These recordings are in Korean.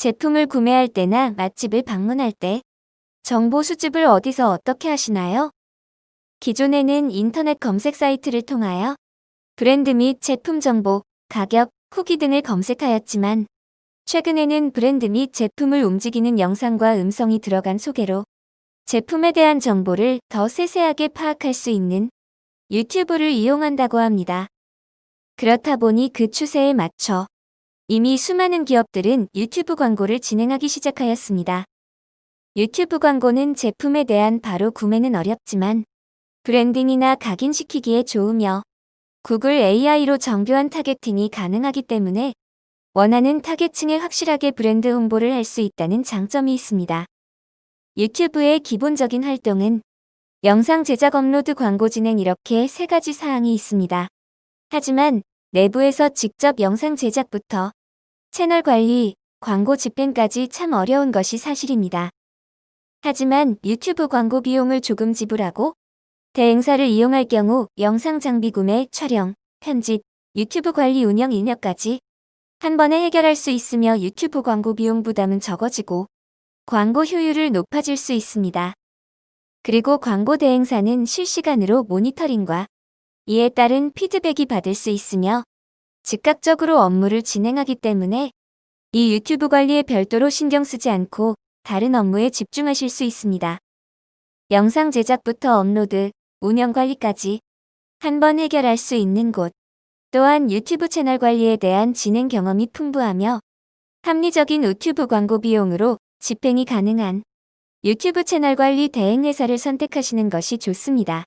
제품을 구매할 때나 맛집을 방문할 때 정보 수집을 어디서 어떻게 하시나요? 기존에는 인터넷 검색 사이트를 통하여 브랜드 및 제품 정보, 가격, 후기 등을 검색하였지만 최근에는 브랜드 및 제품을 움직이는 영상과 음성이 들어간 소개로 제품에 대한 정보를 더 세세하게 파악할 수 있는 유튜브를 이용한다고 합니다. 그렇다 보니 그 추세에 맞춰 이미 수많은 기업들은 유튜브 광고를 진행하기 시작하였습니다. 유튜브 광고는 제품에 대한 바로 구매는 어렵지만 브랜딩이나 각인시키기에 좋으며 구글 AI로 정교한 타겟팅이 가능하기 때문에 원하는 타겟층에 확실하게 브랜드 홍보를 할 수 있다는 장점이 있습니다. 유튜브의 기본적인 활동은 영상 제작 업로드 광고 진행 이렇게 세 가지 사항이 있습니다. 하지만 내부에서 직접 영상 제작부터 채널 관리, 광고 집행까지 참 어려운 것이 사실입니다. 하지만 유튜브 광고 비용을 조금 지불하고 대행사를 이용할 경우 영상 장비 구매, 촬영, 편집, 유튜브 관리 운영 인력까지 한 번에 해결할 수 있으며 유튜브 광고 비용 부담은 적어지고 광고 효율을 높아질 수 있습니다. 그리고 광고 대행사는 실시간으로 모니터링과 이에 따른 피드백이 받을 수 있으며 즉각적으로 업무를 진행하기 때문에 이 유튜브 관리에 별도로 신경 쓰지 않고 다른 업무에 집중하실 수 있습니다. 영상 제작부터 업로드, 운영 관리까지 한 번 해결할 수 있는 곳. 또한 유튜브 채널 관리에 대한 진행 경험이 풍부하며 합리적인 유튜브 광고 비용으로 집행이 가능한 유튜브 채널 관리 대행 회사를 선택하시는 것이 좋습니다.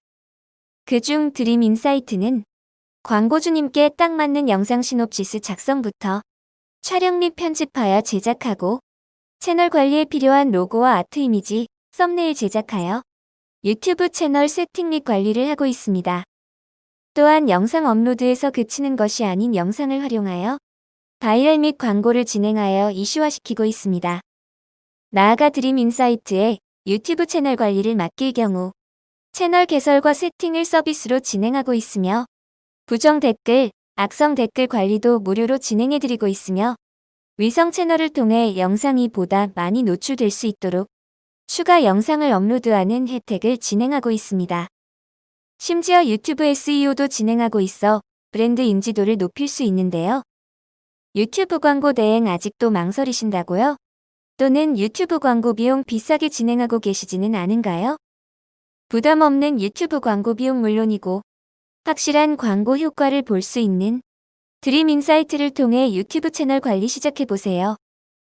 그중 드림 인사이트는 광고주님께 딱 맞는 영상 시놉시스 작성부터 촬영 및 편집하여 제작하고 채널 관리에 필요한 로고와 아트 이미지, 썸네일 제작하여 유튜브 채널 세팅 및 관리를 하고 있습니다. 또한 영상 업로드에서 그치는 것이 아닌 영상을 활용하여 바이럴 및 광고를 진행하여 이슈화시키고 있습니다. 나아가 드림 인사이트의 유튜브 채널 관리를 맡길 경우 채널 개설과 세팅을 서비스로 진행하고 있으며 부정 댓글, 악성 댓글 관리도 무료로 진행해드리고 있으며 위성 채널을 통해 영상이 보다 많이 노출될 수 있도록 추가 영상을 업로드하는 혜택을 진행하고 있습니다. 심지어 유튜브 SEO도 진행하고 있어 브랜드 인지도를 높일 수 있는데요. 유튜브 광고 대행 아직도 망설이신다고요? 또는 유튜브 광고 비용 비싸게 진행하고 계시지는 않은가요? 부담 없는 유튜브 광고 비용 물론이고 확실한 광고 효과를 볼 수 있는 드림 인사이트를 통해 유튜브 채널 관리 시작해보세요.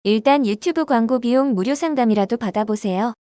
일단 유튜브 광고 비용 무료 상담이라도 받아보세요.